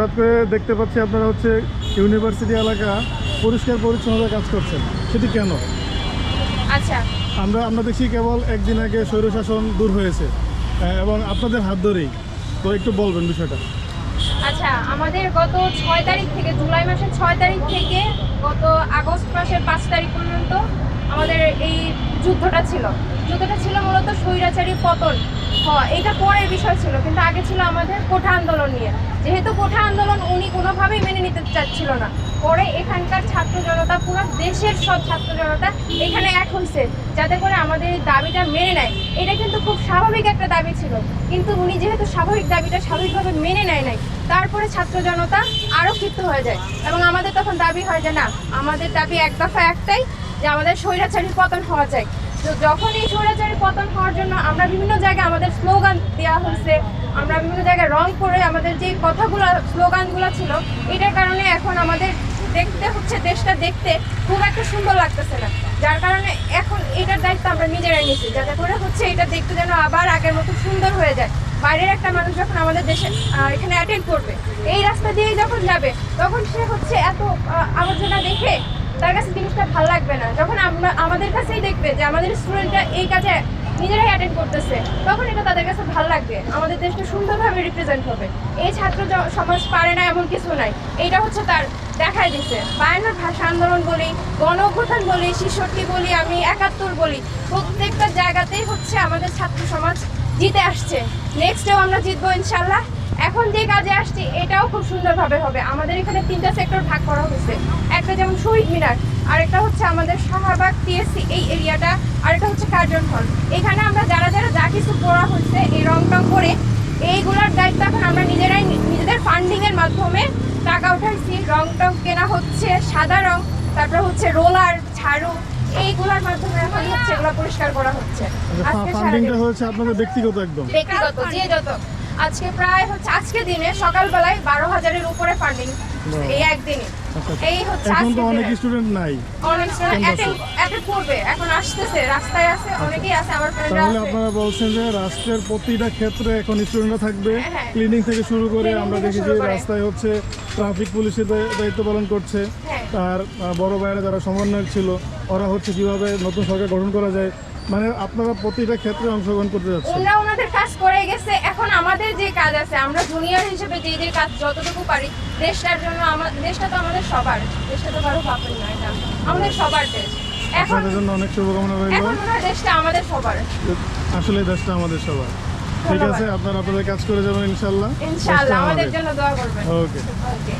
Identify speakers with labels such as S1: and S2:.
S1: হঠাৎ করে দেখতে পাচ্ছি আপনারা হচ্ছে ইউনিভার্সিটি এলাকা পরিষ্কার পরিচ্ছন্নতা কাজ করছেন। সেটি কেন?
S2: আচ্ছা।
S1: আমরা আমরা দেখছি কেবল একদিন আগে স্বৈরশাসন দূর হয়েছে। এবং আপনাদের হাত ধরেই। তো একটু বলবেন বিষয়টা।
S2: আচ্ছা আমাদের গত ছয় তারিখ থেকে জুলাই মাসের ছয় তারিখ থেকে গত আগস্ট মাসের পাঁচ তারিখ পর্যন্ত আমাদের এই যুদ্ধটা ছিল। যুদ্ধটা ছিল মূলত স্বৈরাচারী পতন। এটা পরের বিষয় ছিল, কিন্তু আগে ছিল আমাদের কোঠা আন্দোলন নিয়ে। যেহেতু কোঠা আন্দোলন উনি কোনোভাবেই মেনে নিতে চাচ্ছিল না। পরে এখানকার ছাত্র জনতা, পুরো দেশের সব ছাত্র জনতা এখানে এক হয়েছে, যাতে করে আমাদের দাবিটা মেনে নেয়। এটা কিন্তু খুব স্বাভাবিক একটা দাবি ছিল, কিন্তু উনি যেহেতু স্বাভাবিক দাবিটা স্বাভাবিকভাবে মেনে নেয় নাই, তারপরে ছাত্র জনতা আরও ক্ষিপ্ত হয়ে যায় এবং আমাদের তখন দাবি হয় যে না, আমাদের দাবি এক দফা একটাই, যে আমাদের স্বৈরাচারী পতন হওয়া চাই। তো যখন এই স্বৈরাচারী পতন হওয়ার জন্য আমরা বিভিন্ন জায়গায় আমাদের স্লোগান দেওয়া হয়েছে, আমরা বিভিন্ন জায়গায় রং করে আমাদের যে কথাগুলো, স্লোগানগুলো ছিল, এটার কারণে এখন আমাদের দেখতে হচ্ছে, দেশটা দেখতে খুব একটা সুন্দর লাগতেছে না। যার কারণে এখন এটার দায়িত্ব আমরা নিজেরাই নিচ্ছি যাতে করে হচ্ছে এটা দেখতে যেন আবার আগের মতো সুন্দর হয়ে যায়। বাইরের একটা মানুষ যখন আমাদের দেশে এখানে অ্যাটেন্ড করবে, এই রাস্তা দিয়েই যখন যাবে, তখন সে হচ্ছে এত আবর্জনা দেখে তার কাছে জিনিসটা ভালো লাগবে না। আমাদের কাছেই দেখবে যে আমাদের স্টুডেন্টরা এই কাজে নিজেরাই অ্যাটেন্ড করতেছে। তখন এটা তাদের কাছে ভালো লাগবে। আমাদের দেশটা সুন্দরভাবে রিপ্রেজেন্ট হবে। এই ছাত্র সমাজ পারে না এমন কিছু নাই। এইটা হচ্ছে তার দেখাই দিছে। বায়ান্নর ভাষা আন্দোলন বলি, গণ বলি শিশুটি বলি, আমি একাত্তর বলি। প্রত্যেকটা জায়গাতেই হচ্ছে আমাদের ছাত্র সমাজ জিতে আসছে। নেক্সটেও আমরা জিতবো ইনশাল্লাহ। এখন যে কাজে আসছি, এটাও খুব সুন্দরভাবে হবে। আমাদের এখানে তিনটা সেক্টর ভাগ করা হয়েছে। একটা যেমন শহীদ মিনার। আরেকটা হচ্ছে আমাদের শাহবাগ টিএসসি এই এরিয়াটা আরেকটা হচ্ছে কার্জন হল। এখানে আমরা যারা যারা যা কিছু করা হচ্ছে এই রং টং করে এইগুলোর দায়িত্ব এখন আমরা নিজেরাই নিজেদের ফান্ডিংয়ের মাধ্যমে টাকা উঠাইছি। রং টং কেনা হচ্ছে সাদা রং তারপর হচ্ছে রোলার ঝাড়ু এইগুলোর মাধ্যমে এখন হচ্ছে এগুলো পরিষ্কার করা হচ্ছে। আজকে
S1: ফান্ডিংটা হচ্ছে আপনাদের ব্যক্তিগত একদম?
S2: ব্যক্তিগত যে যত আজকে প্রায় হচ্ছে আজকে দিনে সকালবেলায় বারো হাজারের উপরে ফান্ডিং এই একদিনে।
S1: আচ্ছা
S2: এই হচ্ছে
S1: এখন তো অনেক স্টুডেন্ট নাই।
S2: অনেক student
S1: কেমন
S2: attend- attend করবে এখন আসতেছে রাস্তায় আছে অনেকেই আছে আমার ফ্রেন্ডরা
S1: তাহলে আপনারা বলছেন যে রাষ্ট্রের প্রতিটা ক্ষেত্রে এখন স্টুডেন্টরা থাকবে।
S2: হ্যাঁ।
S1: ক্লিনিং থেকে শুরু করে আমরা
S2: থেকে
S1: দেখি যে রাস্তায় হচ্ছে ট্রাফিক পুলিশের দায়িত্ব পালন করছে।
S2: হ্যাঁ।
S1: তার বড় ভাইয়েরা যারা সমন্বয়ক ছিল ওরা হচ্ছে কীভাবে নতুন সরকার গঠন করা যায় মানে আপনারা প্রতিটা ক্ষেত্রে অংশগ্রহণ করতে যাচ্ছেন।
S2: ওরা ওনাদের কাজ করে গেছে। এখন আমাদের যে কাজ আছে আমরা জুনিয়র হিসেবে যে যে কাজ যতটুকু পারি দেশটার জন্য আমার দেশটা তো আমাদের সবার দেশটা তো কারও ভাবেন না এটা আমাদের সবার দেশ। এখন
S1: জন্য অনেক শুভকামনা রইল।
S2: এখন দেশটা আমাদের সবার।
S1: আসলে দেশটা আমাদের সবার। ঠিক। আছে আপনারা আপনাদের কাজ করে যাবেন
S2: ইনশাআল্লাহ। আমাদের। জন্য দোয়া করবেন।
S1: ওকে।
S2: ওকে।